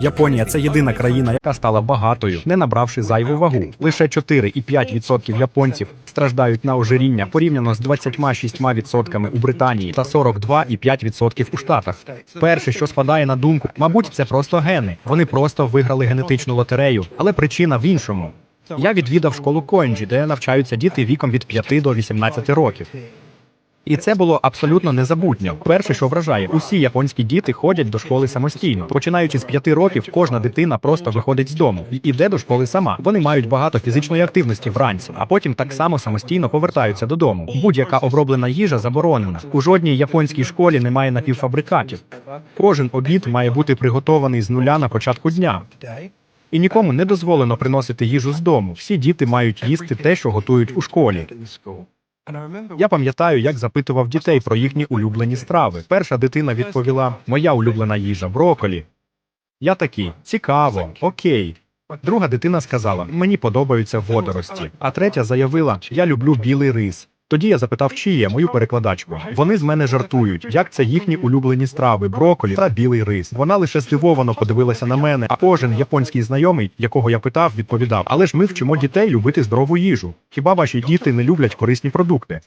Японія це єдина країна, яка стала багатою, не набравши зайву вагу. Лише 4,5% японців страждають на ожиріння порівняно з 26% у Британії та 42,5% у Штатах. Перше, що спадає на думку, мабуть, це просто гени. Вони просто виграли генетичну лотерею, але причина в іншому. Я відвідав школу Коенджі, де навчаються діти віком від 5 до 18 років. І це було абсолютно незабутньо. Перше, що вражає, усі японські діти ходять до школи самостійно. Починаючи з п'яти років, кожна дитина просто виходить з дому і іде до школи сама. Вони мають багато фізичної активності вранці, а потім так само самостійно повертаються додому. Будь-яка оброблена їжа заборонена. У жодній японській школі немає напівфабрикатів. Кожен обід має бути приготований з нуля на початку дня. І нікому не дозволено приносити їжу з дому. Всі діти мають їсти те, що готують у школі. Я пам'ятаю, як запитував дітей про їхні улюблені страви. Перша дитина відповіла: Моя улюблена їжа броколі. Я такий, цікаво, окей. Друга дитина сказала: Мені подобаються водорості. А третя заявила: Я люблю білий рис. Тоді я запитав, чи є мою перекладачку. Вони з мене жартують, як це їхні улюблені страви, броколі та білий рис. Вона лише здивовано подивилася на мене, а кожен японський знайомий, якого я питав, відповідав: Але ж ми вчимо дітей любити здорову їжу. Хіба ваші діти не люблять корисні продукти?